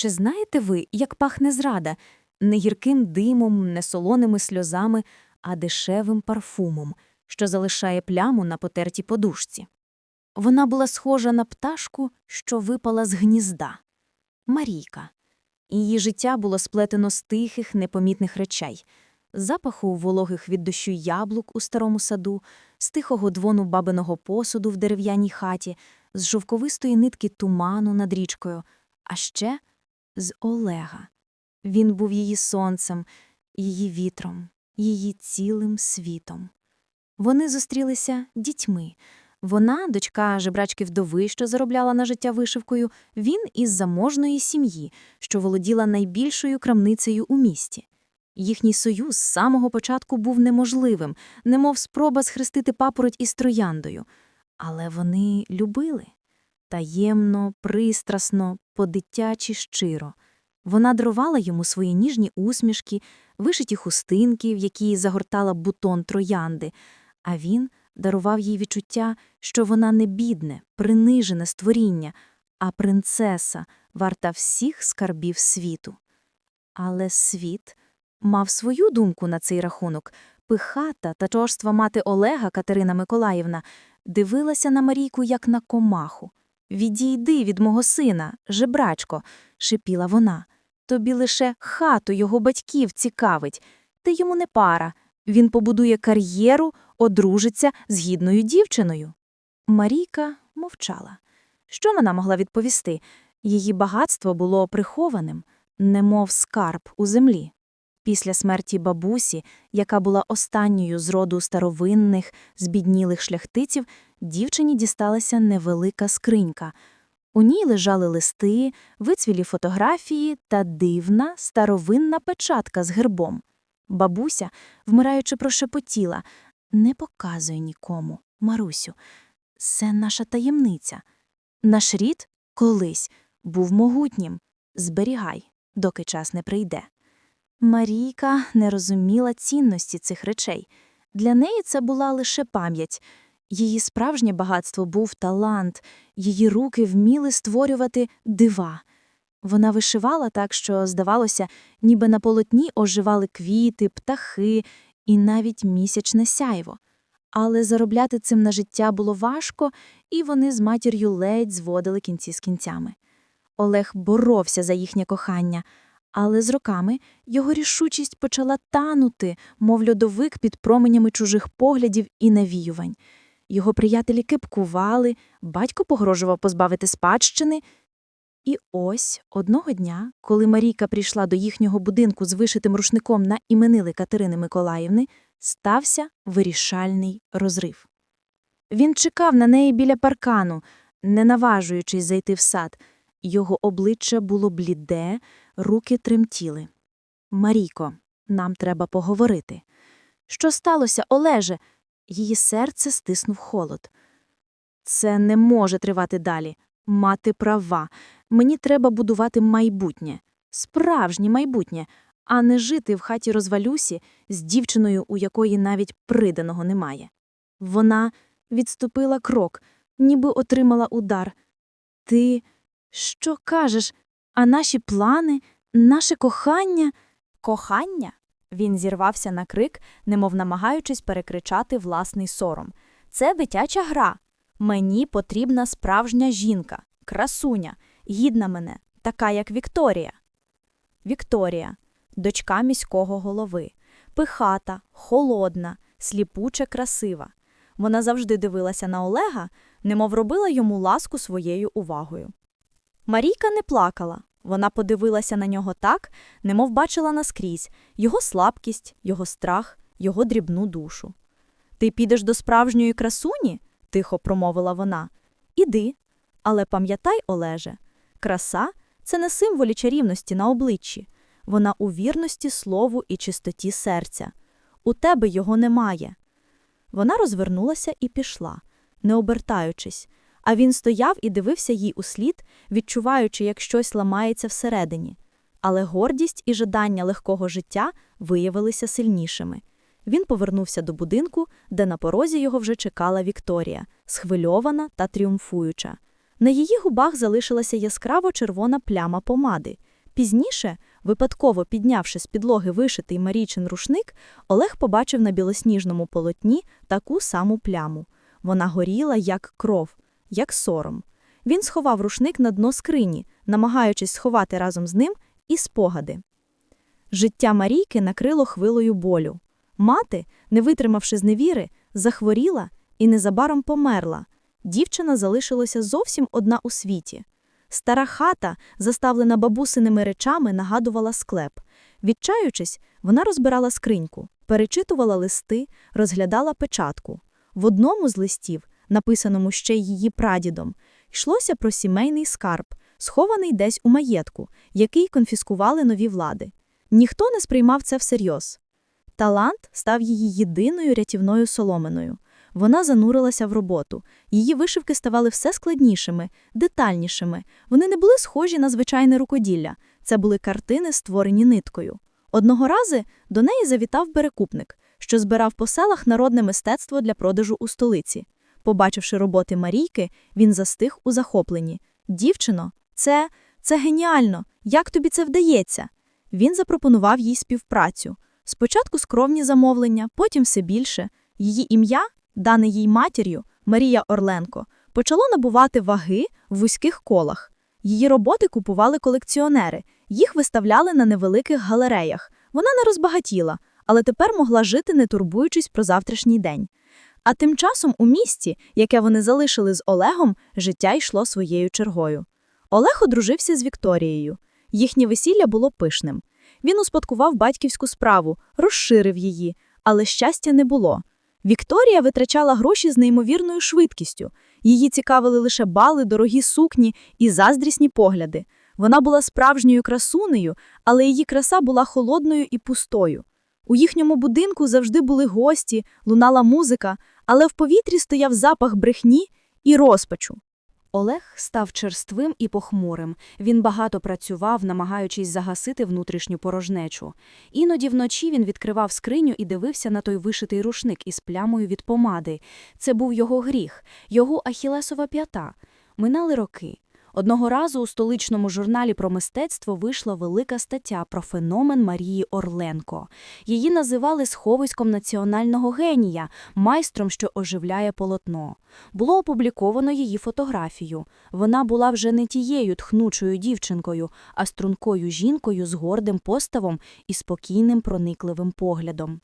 Чи знаєте ви, як пахне зрада? Не гірким димом, не солоними сльозами, а дешевим парфумом, що залишає пляму на потертій подушці. Вона була схожа на пташку, що випала з гнізда. Марійка. Її життя було сплетено з тихих, непомітних речей запаху вологих від дощу яблук у старому саду, з тихого дзвону бабиного посуду в дерев'яній хаті, з жовковистої нитки туману над річкою, а ще з Олега. Він був її сонцем, її вітром, її цілим світом. Вони зустрілися дітьми. Вона, дочка жебрачки вдови, що заробляла на життя вишивкою, він із заможної сім'ї, що володіла найбільшою крамницею у місті. Їхній союз з самого початку був неможливим, немов спроба схрестити папороть із трояндою. Але вони любили таємно, пристрасно, по-дитячі щиро. Вона дарувала йому свої ніжні усмішки, вишиті хустинки, в які загортала бутон троянди, а він дарував їй відчуття, що вона не бідне, принижене створіння, а принцеса, варта всіх скарбів світу. Але світ мав свою думку на цей рахунок. Пихата та чорства мати Олега Катерина Миколаївна дивилася на Марійку як на комаху. Відійди від мого сина, жебрачко, шипіла вона. Тобі лише хату його батьків цікавить. Ти йому не пара. Він побудує кар'єру, одружиться з гідною дівчиною. Марійка мовчала. Що вона могла відповісти? Її багатство було прихованим, немов скарб у землі. Після смерті бабусі, яка була останньою з роду старовинних, збіднілих шляхтиців, дівчині дісталася невелика скринька. У ній лежали листи, вицвілі фотографії та дивна старовинна печатка з гербом. Бабуся, вмираючи, прошепотіла Не показуй нікому, Марусю, це наша таємниця. Наш рід колись був могутнім. Зберігай, доки час не прийде. Марійка не розуміла цінності цих речей. Для неї це була лише пам'ять. Її справжнє багатство був талант, її руки вміли створювати дива. Вона вишивала так, що, здавалося, ніби на полотні оживали квіти, птахи і навіть місячне сяйво. Але заробляти цим на життя було важко, і вони з матір'ю ледь зводили кінці з кінцями. Олег боровся за їхнє кохання, але з роками його рішучість почала танути, мов льодовик під променями чужих поглядів і навіювань. Його приятелі кипкували, батько погрожував позбавити спадщини. І ось одного дня, коли Марійка прийшла до їхнього будинку з вишитим рушником на іменили Катерини Миколаївни, стався вирішальний розрив. Він чекав на неї біля паркану, не наважуючись зайти в сад. Його обличчя було бліде, руки тремтіли. Марійко, нам треба поговорити. Що сталося, Олеже? Її серце стиснув холод. Це не може тривати далі. Мати права. Мені треба будувати майбутнє, справжнє майбутнє, а не жити в хаті розвалюсі з дівчиною, у якої навіть приданого немає. Вона відступила крок, ніби отримала удар. Ти що кажеш? А наші плани, наше кохання? Кохання? Він зірвався на крик, немов намагаючись перекричати власний сором. Це дитяча гра. Мені потрібна справжня жінка, красуня, гідна мене, така як Вікторія. Вікторія, дочка міського голови, пихата, холодна, сліпуче красива. Вона завжди дивилася на Олега, немов робила йому ласку своєю увагою. Марійка не плакала. Вона подивилася на нього так, немов бачила наскрізь його слабкість, його страх, його дрібну душу. Ти підеш до справжньої красуні? тихо промовила вона. Іди. Але пам'ятай, Олеже, краса це не символі чарівності на обличчі, вона у вірності слову і чистоті серця. У тебе його немає. Вона розвернулася і пішла, не обертаючись, а він стояв і дивився їй услід, відчуваючи, як щось ламається всередині. Але гордість і жадання легкого життя виявилися сильнішими. Він повернувся до будинку, де на порозі його вже чекала Вікторія, схвильована та тріумфуюча. На її губах залишилася яскраво червона пляма помади. Пізніше, випадково піднявши з підлоги вишитий Марійчин рушник, Олег побачив на білосніжному полотні таку саму пляму. Вона горіла, як кров, як сором. Він сховав рушник на дно скрині, намагаючись сховати разом з ним і спогади. Життя Марійки накрило хвилою болю. Мати, не витримавши зневіри, захворіла і незабаром померла. Дівчина залишилася зовсім одна у світі. Стара хата, заставлена бабусиними речами, нагадувала склеп. Відчаючись, вона розбирала скриньку, перечитувала листи, розглядала печатку. В одному з листів, написаному ще її прадідом, йшлося про сімейний скарб, схований десь у маєтку, який конфіскували нові влади. Ніхто не сприймав це всерйоз. Талант став її єдиною рятівною соломиною. Вона занурилася в роботу. Її вишивки ставали все складнішими, детальнішими. Вони не були схожі на звичайне рукоділля. Це були картини, створені ниткою. Одного рази до неї завітав перекупник, що збирав по селах народне мистецтво для продажу у столиці. Побачивши роботи Марійки, він застиг у захопленні. Дівчино, це, це геніально! Як тобі це вдається? Він запропонував їй співпрацю. Спочатку скромні замовлення, потім все більше. Її ім'я, дане їй матір'ю, Марія Орленко, почало набувати ваги в вузьких колах. Її роботи купували колекціонери, їх виставляли на невеликих галереях. Вона не розбагатіла, але тепер могла жити, не турбуючись про завтрашній день. А тим часом у місті, яке вони залишили з Олегом, життя йшло своєю чергою. Олег одружився з Вікторією. Їхнє весілля було пишним. Він успадкував батьківську справу, розширив її, але щастя не було. Вікторія витрачала гроші з неймовірною швидкістю. Її цікавили лише бали, дорогі сукні і заздрісні погляди. Вона була справжньою красунею, але її краса була холодною і пустою. У їхньому будинку завжди були гості, лунала музика, але в повітрі стояв запах брехні і розпачу. Олег став черствим і похмурим. Він багато працював, намагаючись загасити внутрішню порожнечу. Іноді вночі він відкривав скриню і дивився на той вишитий рушник із плямою від помади. Це був його гріх, його ахілесова п'ята. Минали роки. Одного разу у столичному журналі про мистецтво вийшла велика стаття про феномен Марії Орленко. Її називали сховиськом національного генія, майстром, що оживляє полотно. Було опубліковано її фотографію. Вона була вже не тією тхнучою дівчинкою, а стрункою жінкою з гордим поставом і спокійним проникливим поглядом.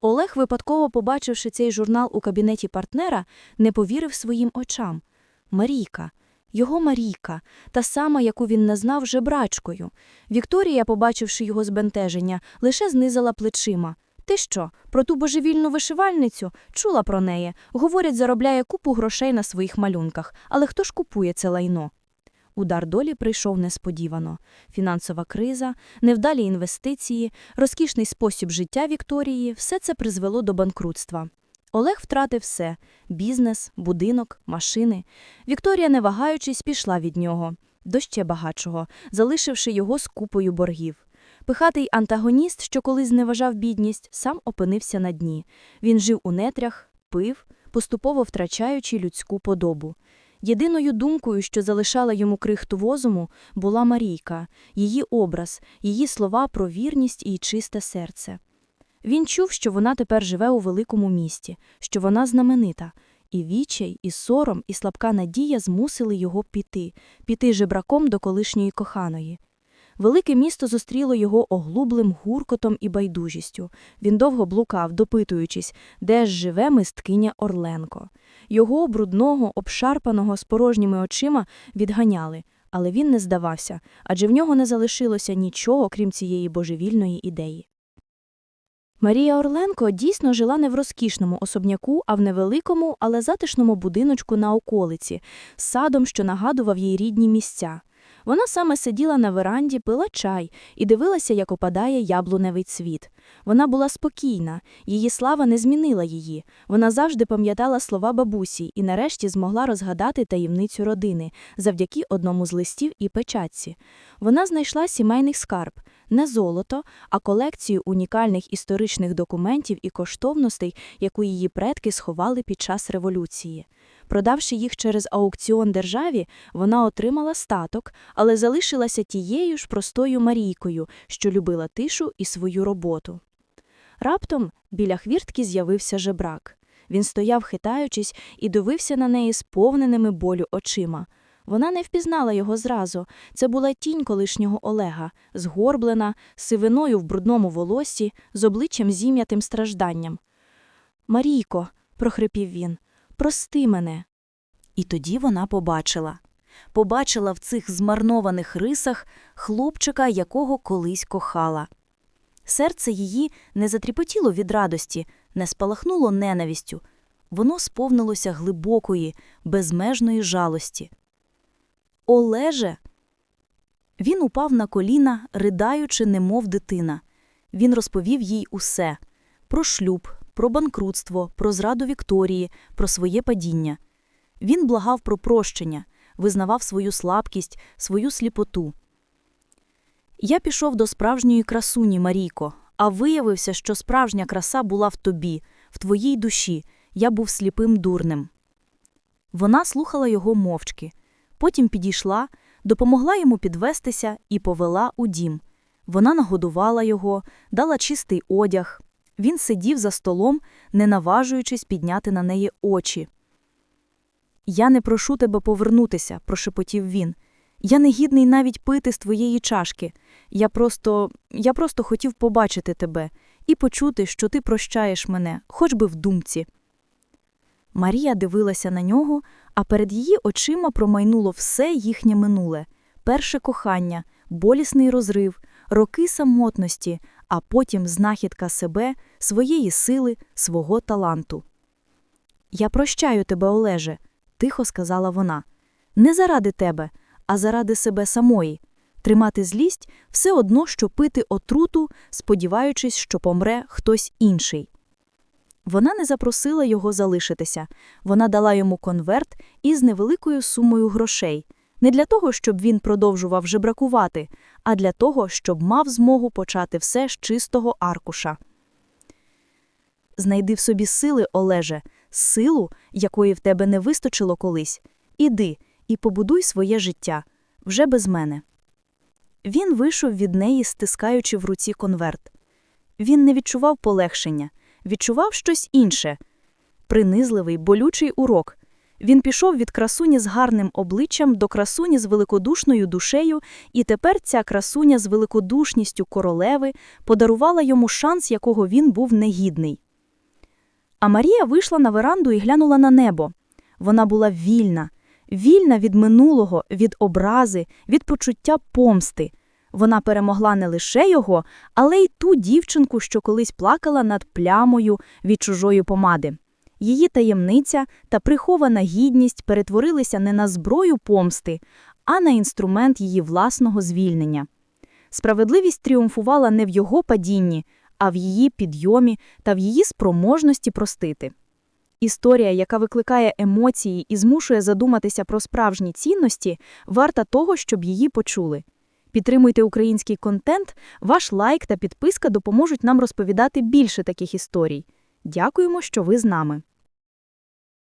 Олег, випадково побачивши цей журнал у кабінеті партнера, не повірив своїм очам. Марійка. Його Марійка, та сама, яку він не знав жебрачкою. Вікторія, побачивши його збентеження, лише знизила плечима. Ти що, про ту божевільну вишивальницю? Чула про неї. Говорять, заробляє купу грошей на своїх малюнках. Але хто ж купує це лайно? Удар долі прийшов несподівано. Фінансова криза, невдалі інвестиції, розкішний спосіб життя Вікторії – все це призвело до банкрутства. Олег втратив все – бізнес, будинок, машини. Вікторія, не вагаючись, пішла від нього, до ще багатшого, залишивши його з купою боргів. Пихатий антагоніст, що колись зневажав бідність, сам опинився на дні. Він жив у нетрях, пив, поступово втрачаючи людську подобу. Єдиною думкою, що залишала йому крихту возуму, була Марійка, її образ, її слова про вірність і чисте серце. Він чув, що вона тепер живе у великому місті, що вона знаменита. І вічай, і сором, і слабка надія змусили його піти, піти жебраком до колишньої коханої. Велике місто зустріло його оглублим гуркотом і байдужістю. Він довго блукав, допитуючись, де ж живе мисткиня Орленко. Його брудного, обшарпаного з порожніми очима відганяли, але він не здавався, адже в нього не залишилося нічого, крім цієї божевільної ідеї. Марія Орленко дійсно жила не в розкішному особняку, а в невеликому, але затишному будиночку на околиці, з садом, що нагадував їй рідні місця. Вона саме сиділа на веранді, пила чай і дивилася, як опадає яблуневий цвіт. Вона була спокійна, її слава не змінила її. Вона завжди пам'ятала слова бабусі і нарешті змогла розгадати таємницю родини завдяки одному з листів і печатці. Вона знайшла сімейний скарб, не золото, а колекцію унікальних історичних документів і коштовностей, яку її предки сховали під час революції. Продавши їх через аукціон державі, вона отримала статок, але залишилася тією ж простою Марійкою, що любила тишу і свою роботу. Раптом біля хвіртки з'явився жебрак. Він стояв, хитаючись, і дивився на неї сповненими болю очима. Вона не впізнала його зразу. Це була тінь колишнього Олега, згорблена, сивиною в брудному волосі, з обличчям зім'ятим стражданням. Марійко, прохрипів він, прости мене. І тоді вона побачила. Побачила в цих змарнованих рисах хлопчика, якого колись кохала. Серце її не затріпотіло від радості, не спалахнуло ненавістю. Воно сповнилося глибокої, безмежної жалості. Олеже. Він упав на коліна, ридаючи, немов дитина. Він розповів їй усе про шлюб, про банкрутство, про зраду Вікторії, про своє падіння. Він благав про прощення, визнавав свою слабкість, свою сліпоту. Я пішов до справжньої красуні, Марійко, а виявився, що справжня краса була в тобі, в твоїй душі. Я був сліпим дурнем. Вона слухала його мовчки. Потім підійшла, допомогла йому підвестися і повела у дім. Вона нагодувала його, дала чистий одяг. Він сидів за столом, не наважуючись підняти на неї очі. Я не прошу тебе повернутися, прошепотів він. Я не гідний навіть пити з твоєї чашки. Я просто, я просто хотів побачити тебе і почути, що ти прощаєш мене, хоч би в думці. Марія дивилася на нього, а перед її очима промайнуло все їхнє минуле перше кохання, болісний розрив, роки самотності, а потім знахідка себе, своєї сили, свого таланту. Я прощаю тебе, Олеже, тихо сказала вона. Не заради тебе, а заради себе самої. Тримати злість все одно, що пити отруту, сподіваючись, що помре хтось інший. Вона не запросила його залишитися. Вона дала йому конверт із невеликою сумою грошей. Не для того, щоб він продовжував жебракувати, а для того, щоб мав змогу почати все з чистого аркуша. Знайди в собі сили, Олеже, силу, якої в тебе не вистачило колись. Іди і побудуй своє життя вже без мене. Він вийшов від неї, стискаючи в руці конверт. Він не відчував полегшення, відчував щось інше принизливий, болючий урок. Він пішов від красуні з гарним обличчям до красуні з великодушною душею, і тепер ця красуня з великодушністю королеви подарувала йому шанс, якого він був негідний. А Марія вийшла на веранду і глянула на небо. Вона була вільна, вільна від минулого, від образи, від почуття помсти. Вона перемогла не лише його, але й ту дівчинку, що колись плакала над плямою від чужої помади. Її таємниця та прихована гідність перетворилися не на зброю помсти, а на інструмент її власного звільнення. Справедливість тріумфувала не в його падінні, а в її підйомі та в її спроможності простити. Історія, яка викликає емоції і змушує задуматися про справжні цінності, варта того, щоб її почули. Підтримуйте український контент, ваш лайк та підписка допоможуть нам розповідати більше таких історій. Дякуємо, що ви з нами.